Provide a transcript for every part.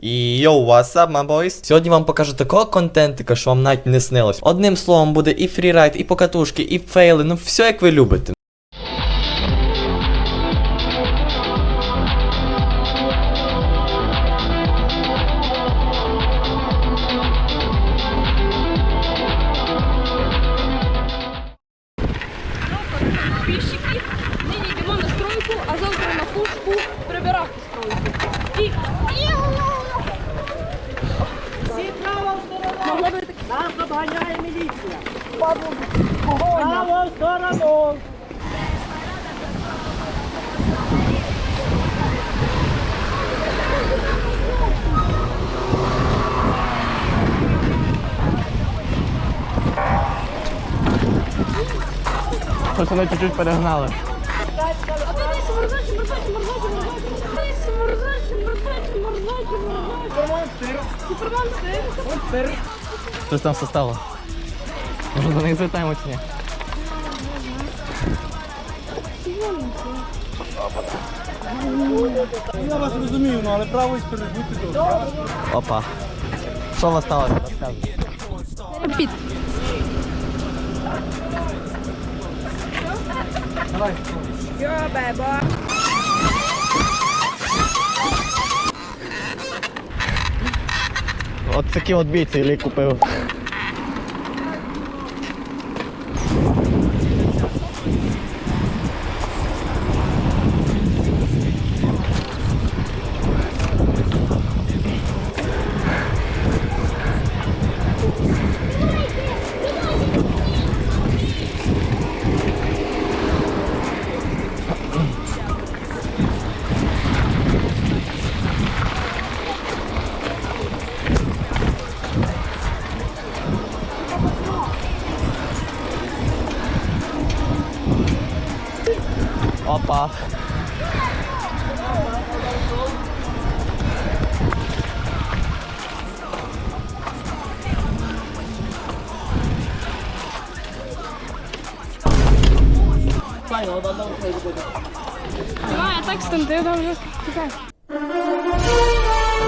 І йоу, what's up, my boys? Сьогодні вам покажу такого контентика, що вам навіть не снилось. Одним словом, буде і фрірайд, і покатушки, і фейли, ну все як ви любите. Підписчики, нині йдемо на стройку, а завтра на пушку прибирати стройку. І... Нас обганяє міліція. Право в сторону. Пацани чуть-чуть перегнали. А ти не сморзачі, морзачі, морзачі, морзачі. Сморзачі, морзачі, морзачі, морзачі. Суперман сир. Щось там все стало. Може до них звертаємо чи ні? Я вас розумію, ну, але право перебути добре. Опа. Що таким от сталося? лік Піт. Opa. No, ja tak stąd jadę, że tak.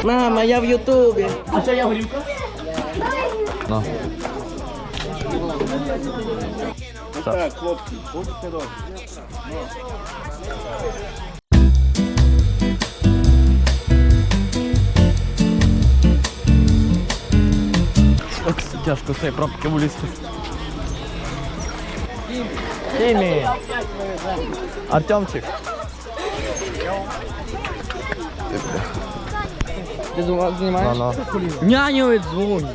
Mama, ja w YouTubie. A co ja chodziłka? No. Ну. Так, хлопці, будьте добрі. От тяжко цієї пробки вилізти. Тімі! Артемчик. Ти думав, знімаєш? Ну, ну. Няню дзвонь.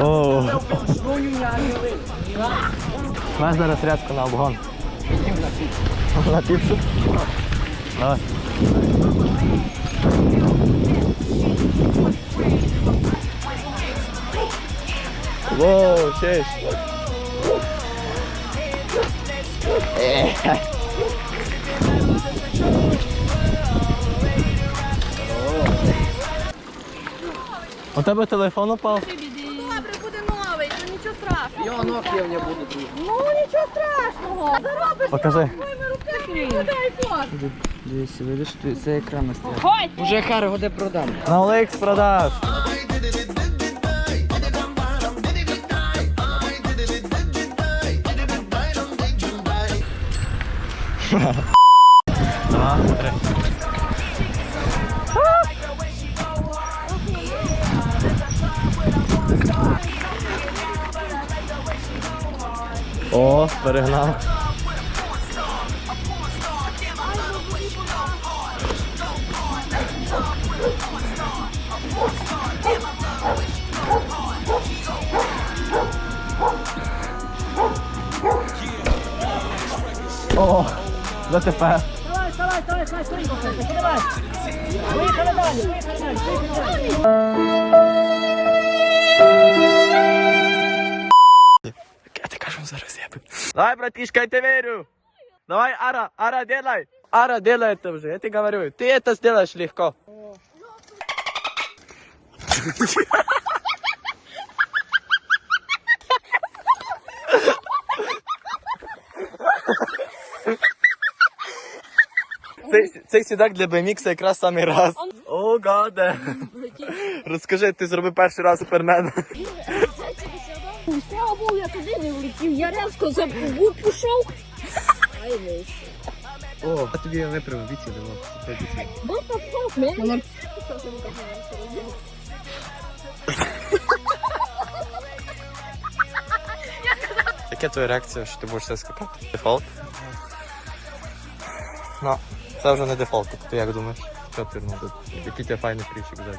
О. Маєш зараз рядку на обгон. На піпсу? Давай. Воу, честь. У тебе телефон упав? Його Nokia мені буде друг. Ну, нічого страшного. Заробиш Покажи. своїми руками. Дивіться, видиш, це екран стоїть. Уже хар годе продам. На OLX продаж. Два, три. О, перегнав. О, ДТП. Давай, давай, давай, давай, стрінко, давай. Виїхали далі, виїхали далі, виїхали далі. Давай, братишка, я тебе верю. Давай, Ара, Ара, делай. Ара, делай это уже, я тебе говорю. Ты это сделаешь легко. Цей, цей сідак для BMX якраз самий раз. О, гаде. Розкажи, ти зробив перший раз супермен. Богу, я. Різко за був пішов. Вийшов. О, а тобі я виправив віці, ми. Яка твоя реакція, що ти будеш все скакати? Дефолт? Ну, це вже не дефолт, ти як думаєш? Що ти ну, тут? Який тебе файний фрічик ззаді?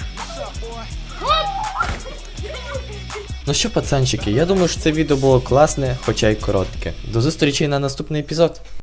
Ну що, пацанчики, я думаю, що це відео було класне, хоча й коротке. До зустрічі на наступний епізод.